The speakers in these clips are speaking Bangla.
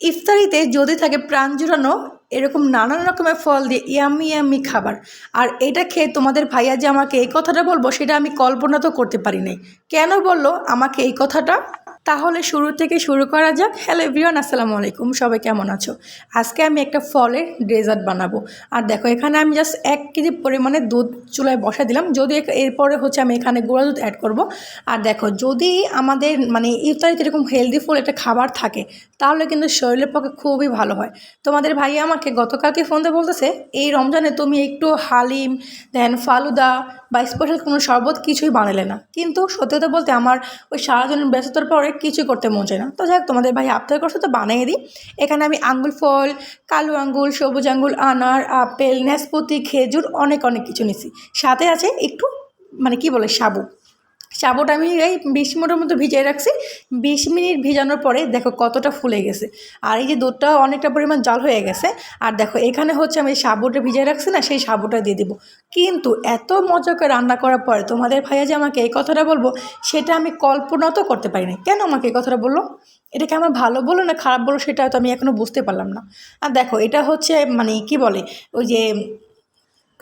ইফতারিতে যদি থাকে প্রাণ জুড়ানো এরকম নানান রকমের ফল দিয়ে ইয়ামি ইয়ামি খাবার। আর এটা খেয়ে তোমাদের ভাইয়া যে আমাকে এই কথাটা বলব, সেটা আমি কল্পনা তো করতে পারি নাই। কেন বলল আমাকে এই কথাটা? তাহলে শুরু থেকে শুরু করা যাক। হ্যালো এভরিওয়ান আসসালামু আলাইকুম। সবাই কেমন আছো? আজকে আমি একটা ফলের ডেজার্ট বানাবো। আর দেখো, এখানে আমি জাস্ট এক কেজি পরিমাণে দুধ চুলায় বসা দিলাম। যদি এরপরে হচ্ছে আমি এখানে গুঁড়া দুধ অ্যাড করব। আর দেখো, যদি আমাদের মানে ইফতারিতে এরকম হেলদি ফুল একটা খাবার থাকে, তাহলে কিন্তু শরীরের পক্ষে খুবই ভালো হয়। তোমাদের ভাই আমাকে গতকালকে ফোন দিয়ে বলতেছে, এই রমজানে তুমি একটু হালিম দেন ফালুদা বা স্পেশাল কোনো শরবত কিছুই বানালে না। কিন্তু সত্যি কথা বলতে আমার ওই সারাজনের ব্যস্ততার পরে কিছুই করতে মন চায় না। তো যাক, তোমাদের ভাই আপনার করছে, তো বানিয়ে দিই। এখানে আমি আঙ্গুল ফল, কালো আঙ্গুল সবুজ আঙ্গুল আনার, আপেল নাশপাতি খেজুর, অনেক অনেক কিছু নিছি। সাথে আছে একটু মানে কি বলে, সাবু। সাবুটা আমি এই বিশ মিনিটের মতো ভিজিয়ে রাখছি। বিশ মিনিট ভিজানোর পরে দেখো কতটা ফুলে গেছে। আর এই যে দুধটা অনেকটা পরিমাণ জল হয়ে গেছে। আর দেখো এখানে হচ্ছে আমি সাবুটা ভিজিয়ে রাখছি না, সেই সাবুটা দিয়ে দিব। কিন্তু এত মজা করে রান্না করার পরে তোমাদের ভাইয়া যে আমাকে এই কথাটা বলব, সেটা আমি কল্পনা তো করতে পারি না কেন আমাকে এই কথাটা বলল? এটাকে আমার ভালো বলো না খারাপ বলো সেটা হয়তো আমি এখনও বুঝতে পারলাম না। আর দেখো এটা হচ্ছে মানে কি বলে, ওই যে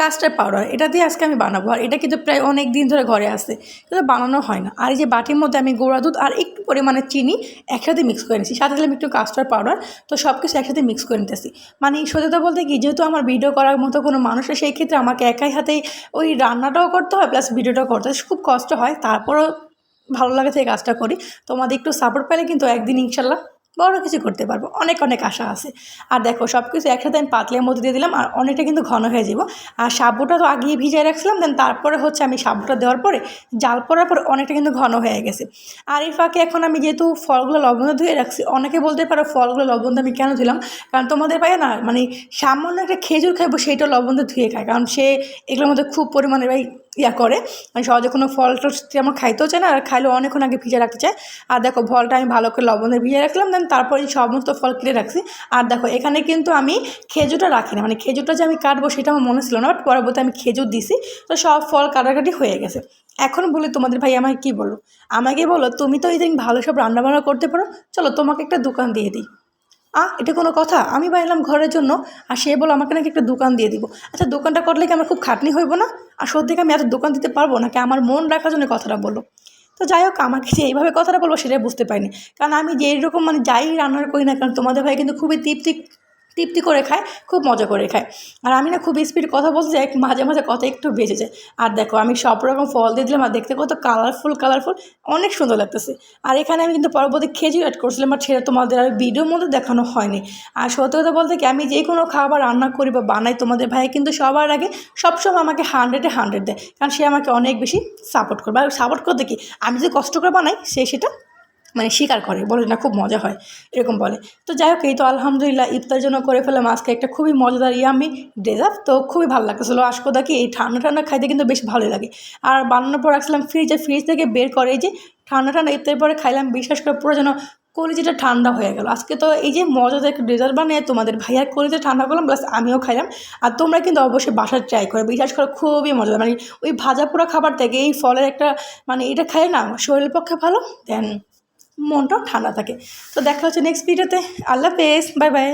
কাস্টার্ড পাউডার, এটা দিয়ে আজকে আমি বানাবো। আর এটা কিন্তু প্রায় অনেক দিন ধরে ঘরে আসে কিন্তু বানানো হয় না। আর এই যে বাটির মধ্যে আমি গোড়া দুধ আর একটু পরিমাণে চিনি একসাথে মিক্স করে নিচ্ছি সাথে দিলাম একটু কাস্টার্ড পাউডার, তো সব কিছু একসাথে মিক্স করে নিতেছি। মানে সত্যতা বলতে কি, যেহেতু আমার ভিডিও করার মতো কোনো মানুষের সেই ক্ষেত্রে আমাকে একাই হাতেই ওই রান্নাটাও করতে হয় প্লাস ভিডিওটাও করতে হয়। খুব কষ্ট হয়, তারপরও ভালো লাগে থেকে কাজটা করি। তোমাদের একটু সাপোর্ট পেলে কিন্তু একদিন ইনশাল্লাহ বড় কিছু করতে পারব। অনেক অনেক আশা আছে। আর দেখো সব কিছু একসাথে আমি পাতলের মধ্যে দিয়ে দিলাম আর অনেকটা কিন্তু ঘন হয়ে যাব আর সাবুটা তো আগিয়ে ভিজিয়ে রাখছিলাম দেন তারপরে হচ্ছে আমি সাবুটা দেওয়ার পরে জাল পড়ার পরে অনেকটা কিন্তু ঘন হয়ে গেছে। আর এই ফাঁকে এখন আমি যেহেতু ফলগুলো লবণ ধুয়ে রাখছি, অনেকে বলতে পারো ফলগুলো লবণ আমি কেন দিলাম কারণ তোমাদের পায়ে না মানে সামান্য একটা খেজুর খাইবো সেইটা লবণ ধুয়ে খায়। কারণ সে এগুলোর মধ্যে খুব পরিমাণে ভাই ইয়া করে। মানে সহজে কোনো ফল আমার খাইতেও চায় না, আর খাইলেও অনেকক্ষণ আগে ভিজে রাখতে চায়। আর দেখো, ফলটা আমি ভালো করে লবণ দিয়ে ভিজে রাখলাম দেন তারপরে সমস্ত ফল কেটে রাখছি। আর দেখো, এখানে কিন্তু আমি খেজুরটা রাখি না। মানে খেজুরটা যে আমি কাটবো সেটা আমার মনে ছিল না বাট পরবর্তী আমি খেজুর দিছি। তো সব ফল কাটাকাটি হয়ে গেছে। এখন বলি, তোমাদের ভাই আমাকে কী বলো আমাকে বলো, তুমি তো এই দিন ভালো সব রান্নাবান্না করতে পারো। চলো তোমাকে একটা দোকান দিয়ে দিই। আ এটা কোনো কথা? আমি বানালাম ঘরের জন্য, আর সে বলো আমাকে নাকি একটা দোকান দিয়ে দিব। আচ্ছা দোকানটা করলে কি আমার খুব খাটনি হইব না? আর সত্যি আমি এত দোকান দিতে পারব? নাকি আমার মন রাখার জন্য কথাটা বলো তো যাই হোক, আমাকে যে এইভাবে কথাটা বলব সেটাই বুঝতে পারিনি। কারণ আমি যে এইরকম মানে যাই রান্নার করি না কারণ তোমাদের ভাই কিন্তু খুবই তৃপ্তি তৃপ্তি করে খায়, খুব মজা করে খায়। আর আমি না খুব স্পিড কথা বলতে যাই, মাঝে মাঝে কথা একটু বেঁচে যায়। আর দেখো, আমি সব রকম ফল দিয়ে দিলাম আর দেখতে কত কালারফুল কালারফুল অনেক সুন্দর লাগতেছে। আর এখানে আমি কিন্তু পরবর্তী খেজুর অ্যাড করছিলাম আর সেটা তোমাদের আর ভিডিওর মধ্যে দেখানো হয়নি। আর সত্যি কথা বলতে কি, আমি যে কোনো খাবার রান্না করি বা বানাই, তোমাদের ভাই কিন্তু সবার আগে সবসময় আমাকে হান্ড্রেডে হান্ড্রেড দেয়। কারণ সে আমাকে অনেক বেশি সাপোর্ট করবে আর সাপোর্ট করতে কি, আমি যে কষ্ট করে বানাই, সে সেটা মানে স্বীকার করে, বলে না খুব মজা হয়, এরকম বলে। তো যাই হোক, এই তো আলহামদুলিল্লাহ ইফতার জন্য করে ফেলাম আজকে একটা খুবই মজাদার ইয়ামি ডেজার্ট তো খুবই ভালো লাগতেছিলো। আসকোদা কি এই ঠান্ডা ঠান্ডা খাইতে কিন্তু বেশ ভালোই লাগে। আর বানানোর পর রাখছিলাম ফ্রিজে ফ্রিজ থেকে বের করে এই যে ঠান্ডা ঠান্ডা ইফতারের পরে খাইলাম, বিশ্বাস করে পুরো যেন কলিজিটা ঠান্ডা হয়ে গেল। আজকে তো এই যে মজাদার একটা ডেজার্ট বানিয়ে তোমাদের ভাইয়ার কলিজা ঠান্ডা করলাম প্লাস আমিও খাইলাম। আর তোমরা কিন্তু অবশ্যই বাসার ট্রাই করো, বিশ্বাস করে খুবই মজাদার। মানে ওই ভাজা পোড়া খাবার থেকে এই ফলের একটা মানে এটা খাই না, শরীরের পক্ষে ভালো দেন মনটাও ঠান্ডা থাকে। তো দেখা হচ্ছে নেক্সট ভিডিওতে আল্লাহ পেস বাই বাই